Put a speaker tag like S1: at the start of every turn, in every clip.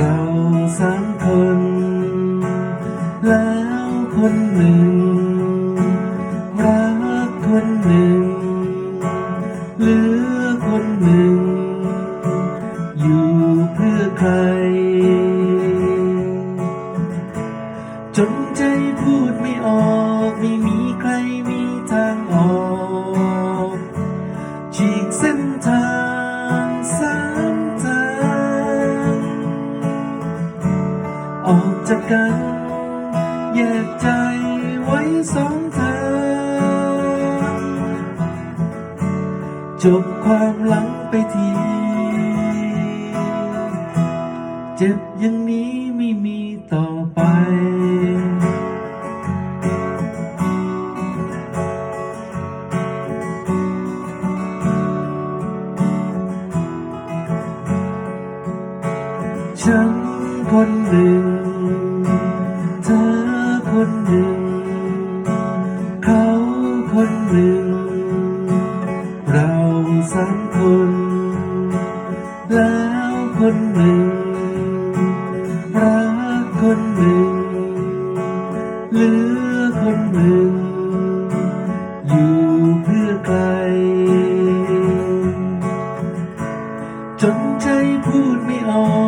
S1: เราสามคน แล้วคนหนึ่ง รักคนหนึ่ง เหลือคนหนึ่ง อยู่เพื่อใคร จนใจพูดไม่ออกไม่มี กัน แยกใจไว้สองทางจบความหลังไปที เจ็บอย่างนี้ไม่มีต่อไปฉันคนหนึ่ง คนหนึ่ง เราสามคน แล้วคนหนึ่ง รักคนหนึ่ง เหลือคนหนึ่ง อยู่เพื่อใคร จนใจพูดไม่ออก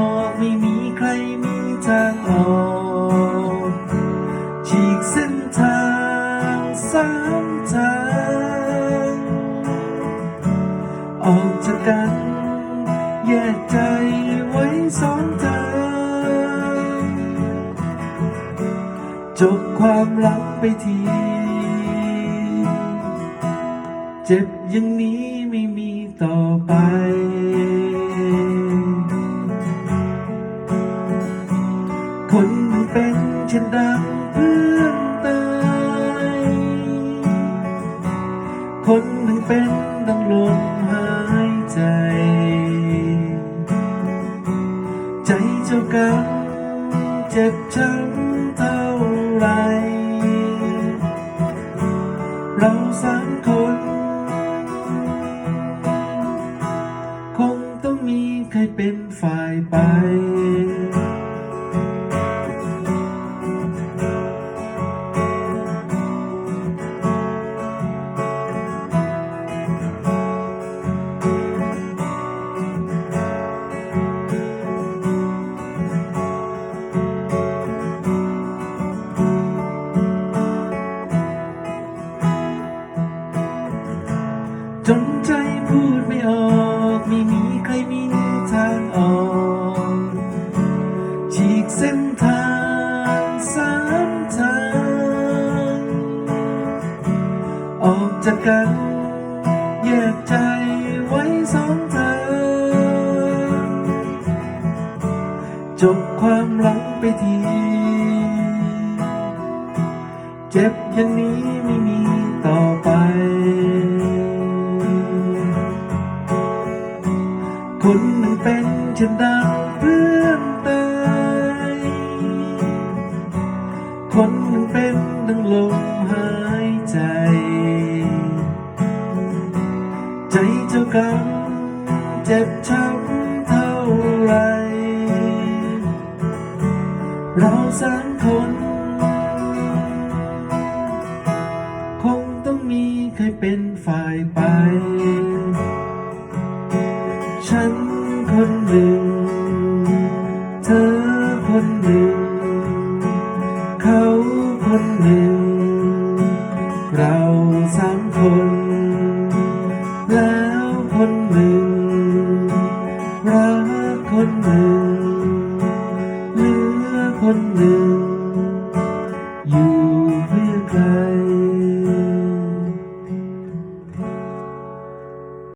S1: ว้สองทางจบความหลังไปที เจ็บอย่างนี้ไม่มีต่อไปคนหนึ่งเป็นเช่นดังเพื่อนตาย คนหนึ่งเป็น ใจเจ้ากันเจ็บช้ำเท่าไร เราสามคน คงต้องมีใครเป็นฝ่ายไป เส้นทางสามทาง ออกจากกันแยกใจไว้สองทางจบความหลังไปที เจ็บอย่างนี้ไม่มีต่อไป คนหนึ่งเป็นเช่นดังเพื่อ คนหนึ่งเป็นดังลมหายใจ ใจเจ้ากรรมเจ็บช้ำเท่าไร เราสามคนคงต้องมีใครเป็นฝ่ายไป ฉันคนหนึ่ง เธอคนหนึ่ง เราสามคน แล้วคนหนึ่ง รักคนหนึ่งเหลือคนหนึ่ง